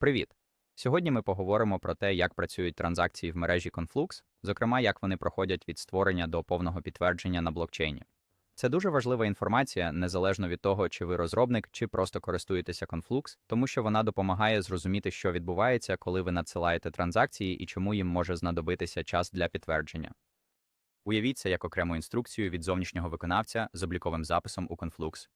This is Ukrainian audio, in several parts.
Привіт! Сьогодні ми поговоримо про те, як працюють транзакції в мережі Conflux, зокрема, як вони проходять від створення до повного підтвердження на блокчейні. Це дуже важлива інформація, незалежно від того, чи ви розробник, чи просто користуєтеся Conflux, тому що вона допомагає зрозуміти, що відбувається, коли ви надсилаєте транзакції і чому їм може знадобитися час для підтвердження. Уявіть це як окрему інструкцію від зовнішнього виконавця з обліковим записом у Conflux.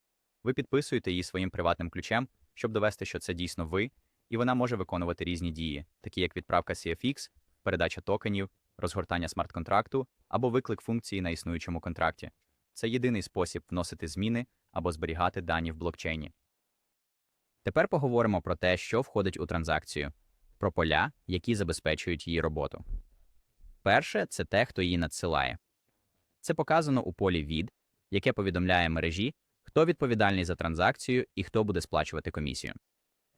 Ви підписуєте її своїм приватним ключем, щоб довести, що це дійсно ви, і вона може виконувати різні дії, такі як відправка CFX, передача токенів, розгортання смарт-контракту або виклик функції на існуючому контракті. Це єдиний спосіб вносити зміни або зберігати дані в блокчейні. Тепер поговоримо про те, що входить у транзакцію, про поля, які забезпечують її роботу. Перше це те, хто її надсилає. Це показано у полі від, яке повідомляє мережі, хто відповідальний за транзакцію і хто буде сплачувати комісію.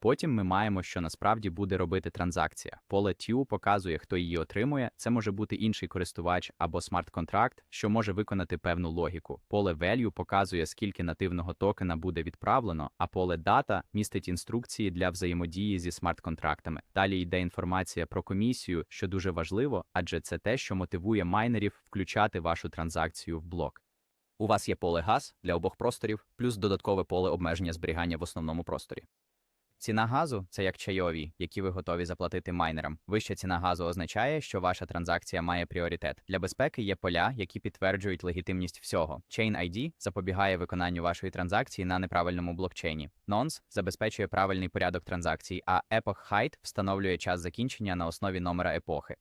Потім ми маємо, що насправді буде робити транзакція. Поле TU показує, хто її отримує. Це може бути інший користувач або смарт-контракт, що може виконати певну логіку. Поле Value показує, скільки нативного токена буде відправлено, а поле Data містить інструкції для взаємодії зі смарт-контрактами. Далі йде інформація про комісію, що дуже важливо, адже це те, що мотивує майнерів включати вашу транзакцію в блок. У вас є поле газ для обох просторів, плюс додаткове поле обмеження зберігання в основному просторі. Ціна газу це як чайові, які ви готові заплатити майнерам. Вища ціна газу означає, що ваша транзакція має пріоритет. Для безпеки є поля, які підтверджують легітимність всього. Chain ID запобігає виконанню вашої транзакції на неправильному блокчейні. Nonce забезпечує правильний порядок транзакцій, а Epoch Height встановлює час закінчення на основі номера епохи.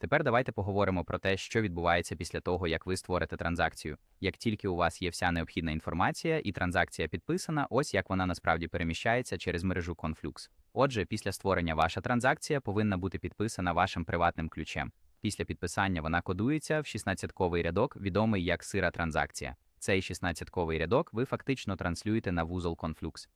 Тепер давайте поговоримо про те, що відбувається після того, як ви створите транзакцію. Як тільки у вас є вся необхідна інформація і транзакція підписана, ось як вона насправді переміщається через мережу Conflux. Отже, після створення ваша транзакція повинна бути підписана вашим приватним ключем. Після підписання вона кодується в 16-ковий рядок, відомий як сира транзакція. Цей 16-ковий рядок ви фактично транслюєте на вузол Conflux.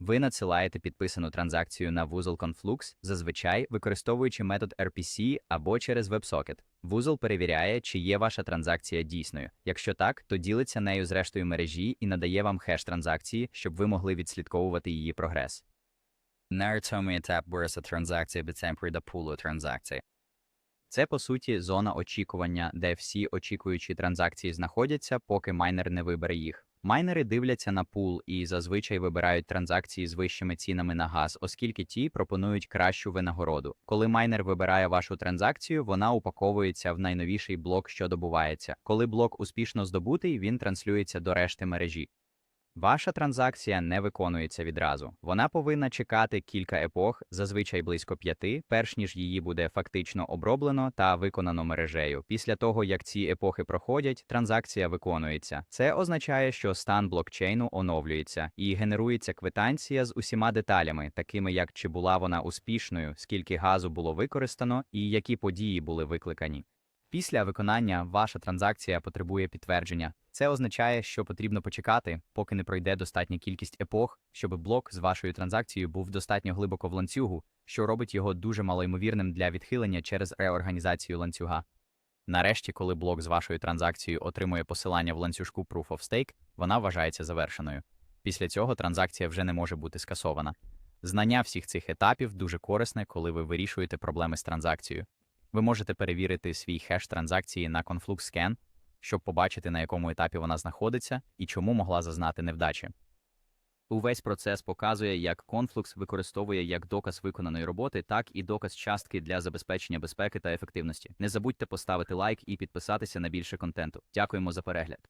Ви надсилаєте підписану транзакцію на вузол Conflux, зазвичай використовуючи метод RPC або через WebSocket. Вузол перевіряє, чи є ваша транзакція дійсною. Якщо так, то ділиться нею з рештою мережі і надає вам хеш транзакції, щоб ви могли відслідковувати її прогрес. Невідомий етап бурса транзакції темпорі до пулу транзакцій. Це, по суті, зона очікування, де всі очікуючі транзакції знаходяться, поки майнер не вибере їх. Майнери дивляться на пул і зазвичай вибирають транзакції з вищими цінами на газ, оскільки ті пропонують кращу винагороду. Коли майнер вибирає вашу транзакцію, вона упаковується в найновіший блок, що добувається. Коли блок успішно здобутий, він транслюється до решти мережі. Ваша транзакція не виконується відразу. Вона повинна чекати кілька епох, зазвичай близько п'яти, перш ніж її буде фактично оброблено та виконано мережею. Після того, як ці епохи проходять, транзакція виконується. Це означає, що стан блокчейну оновлюється і генерується квитанція з усіма деталями, такими як чи була вона успішною, скільки газу було використано і які події були викликані. Після виконання ваша транзакція потребує підтвердження. Це означає, що потрібно почекати, поки не пройде достатня кількість епох, щоб блок з вашою транзакцією був достатньо глибоко в ланцюгу, що робить його дуже малоймовірним для відхилення через реорганізацію ланцюга. Нарешті, коли блок з вашою транзакцією отримує посилання в ланцюжку Proof of Stake, вона вважається завершеною. Після цього транзакція вже не може бути скасована. Знання всіх цих етапів дуже корисне, коли ви вирішуєте проблеми з транзакцією. Ви можете перевірити свій хеш транзакції на Conflux Scan, щоб побачити, на якому етапі вона знаходиться і чому могла зазнати невдачі. Увесь процес показує, як Conflux використовує як доказ виконаної роботи, так і доказ частки для забезпечення безпеки та ефективності. Не забудьте поставити лайк і підписатися на більше контенту. Дякуємо за перегляд.